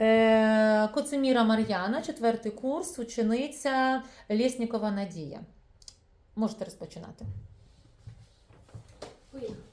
Е, Коцеміра Мар'яна, четвертий курс, учениця Лєснікова Надія. Можете розпочинати. Поїхали.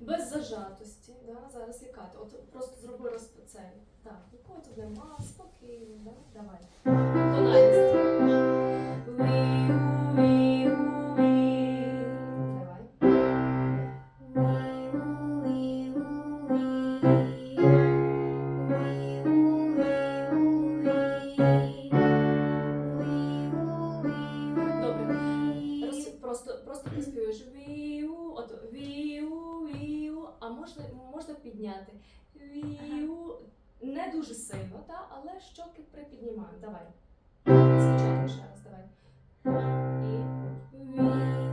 без зажатості. Да? Зараз яка? От просто зроби розпецель. Так, нікого тут нема, спокійно, да? давай. Добре. Просто, просто ти співаєш віу, от віу можна можна підняти. Не дуже сильно, та, але щоки припіднімаємо. Давай. Спочатку ще раз, давай. І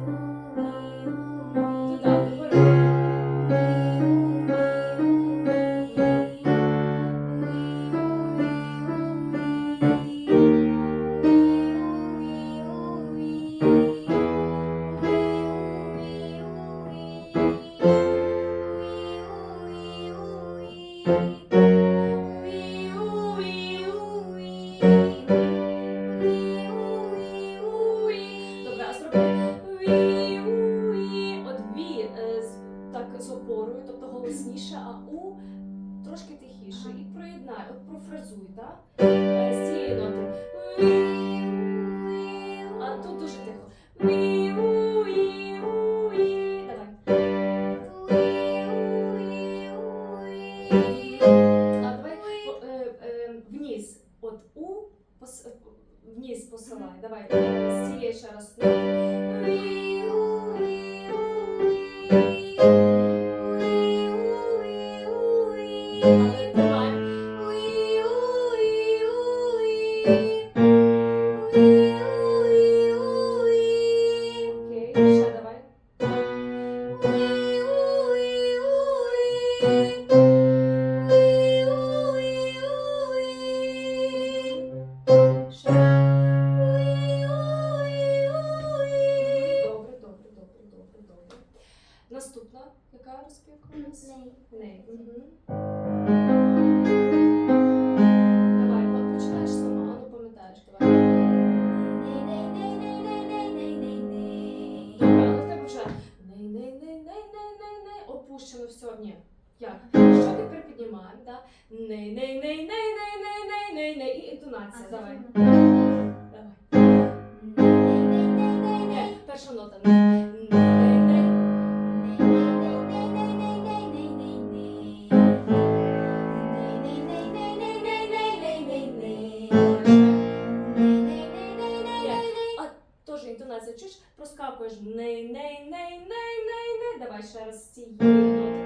başarısı цієї.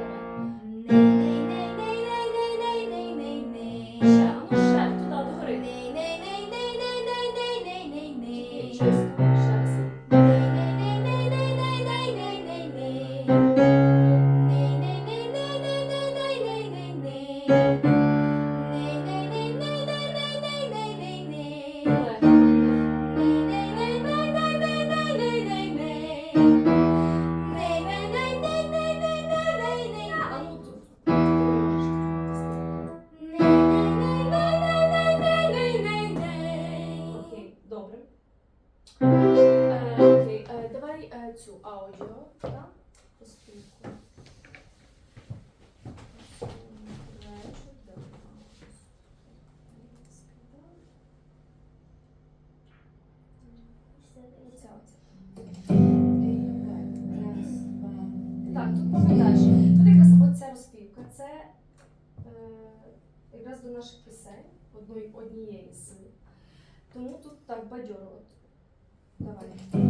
цю аудіо та поспілку. Так, тут пам'ятаєш. Тут якраз оця розпівка. Це е, якраз до наших пісень, одної, однієї з. Тому тут так бадьоро. Давай.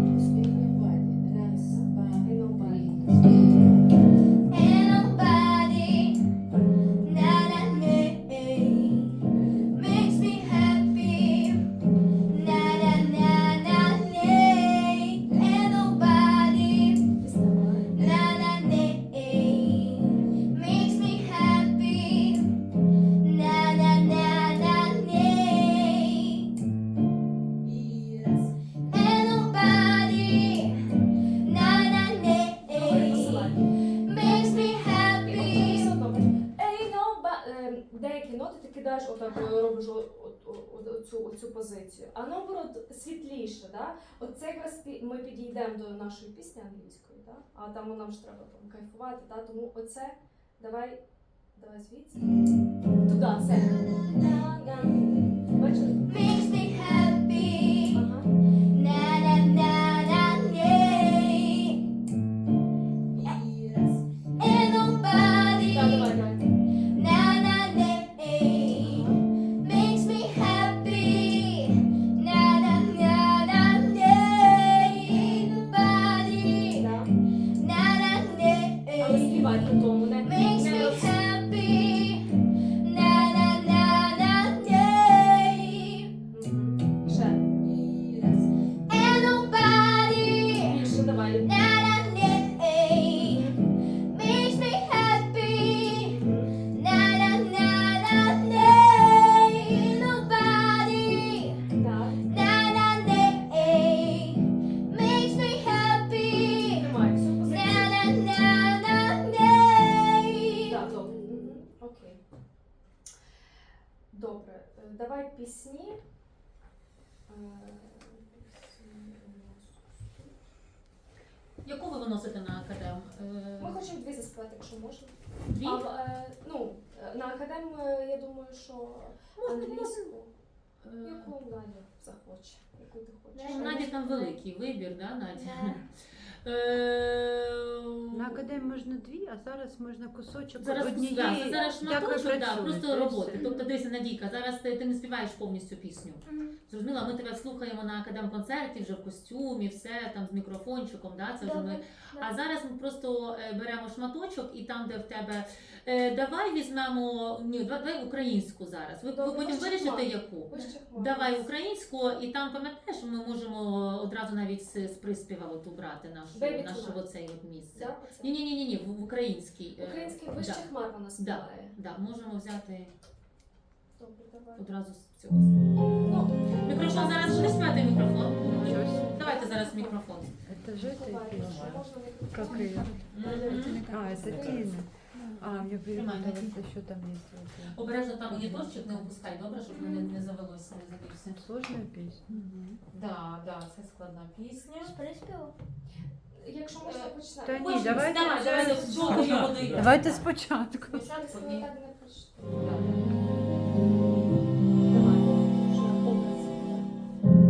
Отак, е, робиш оцю, оцю позицію. А наоборот, світліше, да? От якраз ми підійдемо до нашої пісні англійської, да? а там нам ж треба там кайфувати, да? тому оце давай, давай звідси. Туди, це. Давай пісні. Е, пісні. Яку ви виносите на академ? Е, Ми хочемо дві заспівати, якщо можна. Дві? А, е, ну, на академ, е, я думаю, що Можна, англійську. Яку Надя захоче, яку ти хочеш. Наді там великий вибір, да, Надя? Да. Е, На академії можна дві, а зараз можна кусочок Зараз, однієї. да, зараз шматочок, да, просто роботи. Тобто дивися, Надійка, зараз ти, ти не співаєш повністю пісню. Зрозуміла, ми тебе слухаємо на академ-концерті, вже в костюмі, все там з мікрофончиком, да, це вже ми. А зараз ми просто е, беремо шматочок і там, де в тебе. Е, давай візьмемо. Ні, давай, українську зараз. Ви, ви Добре, потім вище вирішите яку. Давай українську, і там пам'ятаєш, ми можемо одразу навіть з, з приспіва от убрати нашу, Baby нашу Tonight. оцей от місце. Да, оце? Ні, ні, ні, ні, ні, в, в українській. е, Український вище да, хмар вона співає. да, можемо взяти Добре, давай. одразу з цього. Ну, Мікрофон зараз буде співати мікрофон. Щось. Давайте зараз мікрофон. Это же это давай, песня. якщо можна Как мікрофон. ее? Мгм. А, это Тина. А, я Тримай, перепуталась, еще там есть. вот, Обережно там монітор, не опускай, добре, щоб не, не завелося, не завівся. э, Сложная песня. Да, да, це складна пісня. З Починати. Та ні, Можна давайте- Давай, давай, давайте- жовту його. Давайте спочатку. Спочатку Ні. так не прочитати. Давай, вже образ.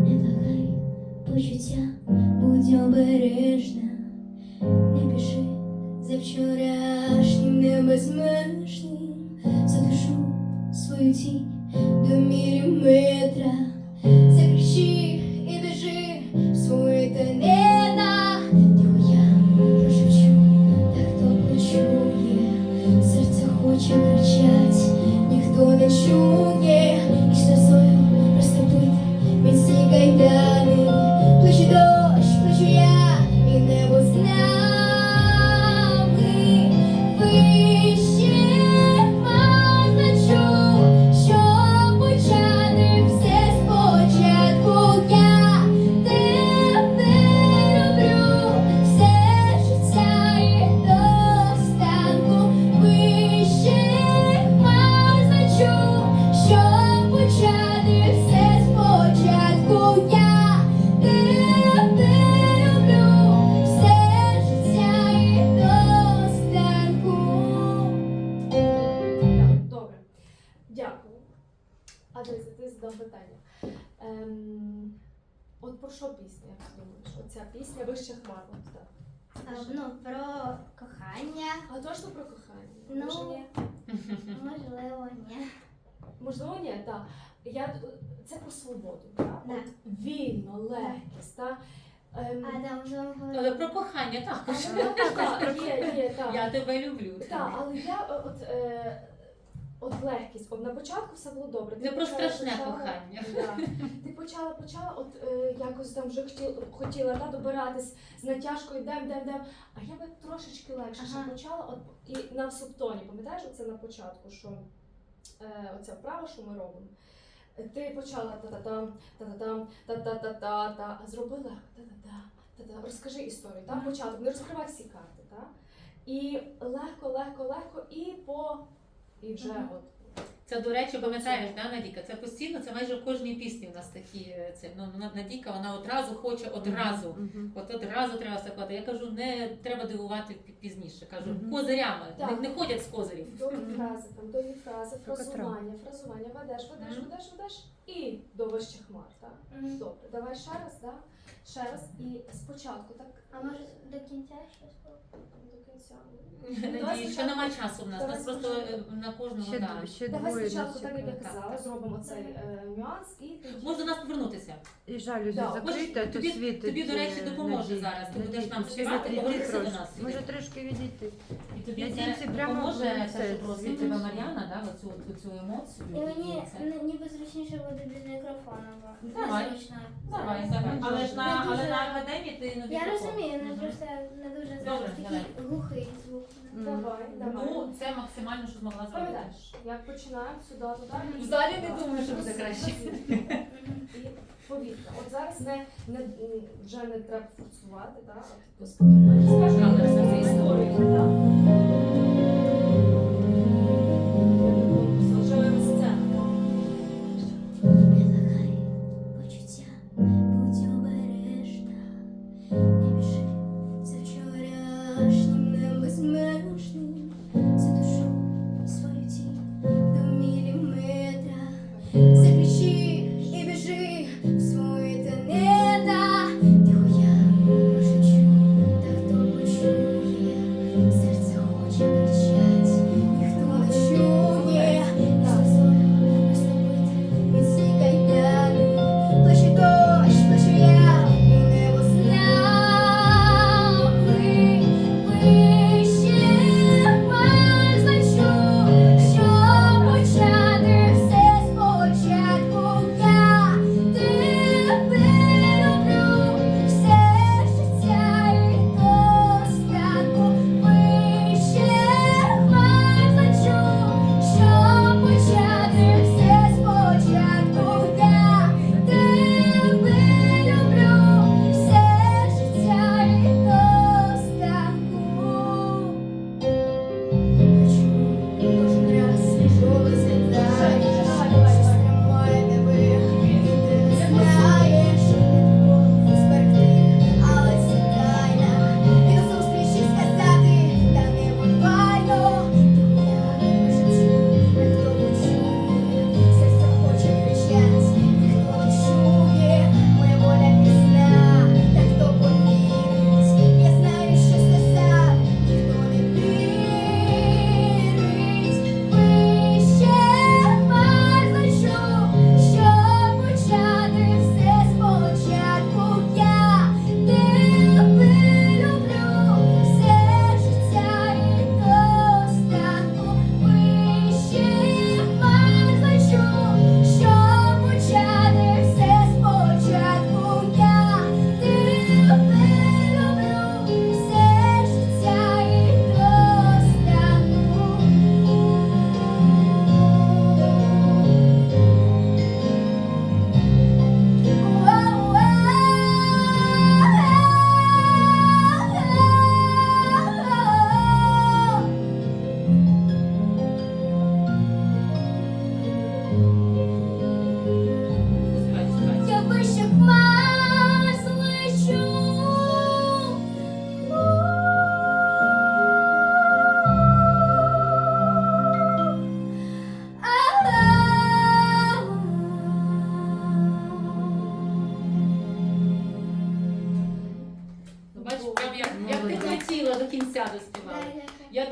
Не вагай почуття, будь обережна, не піши за вчорашнім небезмежним, задушу свою тінь до міліметра, задав питання. Ем, от про що пісня, як ти думаєш? Оця пісня вище хмар. От, так. Ну, про кохання, А точно про кохання? Ну. Може, ні? можливо, ні. Можливо, ні, так. Я, це про свободу, так? Да. От вільно, легкість, так? Ем, А там вже Але про кохання також. але так, є, є, так. Я тебе люблю. Так, але я е, от, е, от легкість. От на початку все було добре. Не про почала- страшне почала- кохання. Да. Ти почала, почала, от е, якось там вже хотіла, хотіла та, добиратись з натяжкою, дем, дем, дем. А я би трошечки легше ще Ага. почала, от і на субтоні, пам'ятаєш оце на початку, що е, оця вправа, що ми робимо. Ти почала та-та-там, та-та-там, та-та-та-та-та, а зробила та-та-та, та-та. Розкажи історію, там початок, не розкривай всі карти, так? І легко, легко, легко, і по і вже Мгм. от Це, до речі, пам'ятаєш, да, Надійка? Це постійно, це майже в кожній пісні в нас такі. е, Це, ну, На- Надійка, вона одразу хоче одразу. Мгм. От одразу треба закладати. Я кажу, не треба дивувати пізніше. Кажу, Мгм. козирями, не, Так. не ходять з козирів. Довгі фрази, там довгі фрази, фразування, фразування, ведеш, ведеш, ведеш, ведеш і до вищих хмар, так? Мгм. Добре, давай ще раз, да? Ще раз і спочатку, так? А може до кінця щось? До кінця. Надії, ще немає часу в нас. У нас Давай просто е, на кожного Ще, да. ще Давай двоє спочатку, так як я казала, зробимо цей е, нюанс і тоді. Можна до нас повернутися. І жалюзі Да, закрити, а то тобі- світить. тобі, до речі, допоможе зараз. Ти будеш нам співати, повернися до нас. Може трошки відійти. І тобі Надійці це прямо допоможе в те, це що просить тебе Мар'яна, да, оцю, оцю емоцію. І мені це. н- ніби зручніше буде без мікрофона. бо Давай. незручно. Давай, давай. Але ж на, але на академії ти не Я розумію, не просто не дуже Добре, зараз давай. глухий звук. Давай, давай. Ну, це максимально, що змогла зробити. Пам'ятаєш, як починаємо сюди, туди. В залі не думаю, що буде краще. І повітря. От зараз не, не, вже не треба форсувати, так? Скажи, це історію, так?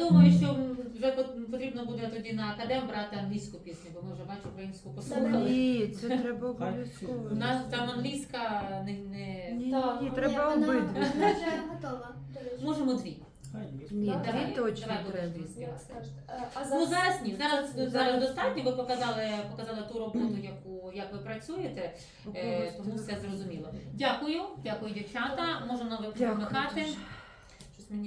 Думаю, що вже пот- потрібно буде тоді на академ брати англійську пісню, бо ми вже бачу українську послухали. Ні, це треба обов'язково. У нас там англійська не, не... Ні, Так. ні, треба обидві. Вона вже готова. до речі. можемо дві. Ні, дві точно давай будемо треба. дві співати. Е, А Ну зараз ні, зараз Зараз- зараз достатньо. Ви показали, показали ту роботу, яку як ви працюєте, е, тому все зрозуміло. Дякую, дякую, дівчата. Можемо Дякую дуже.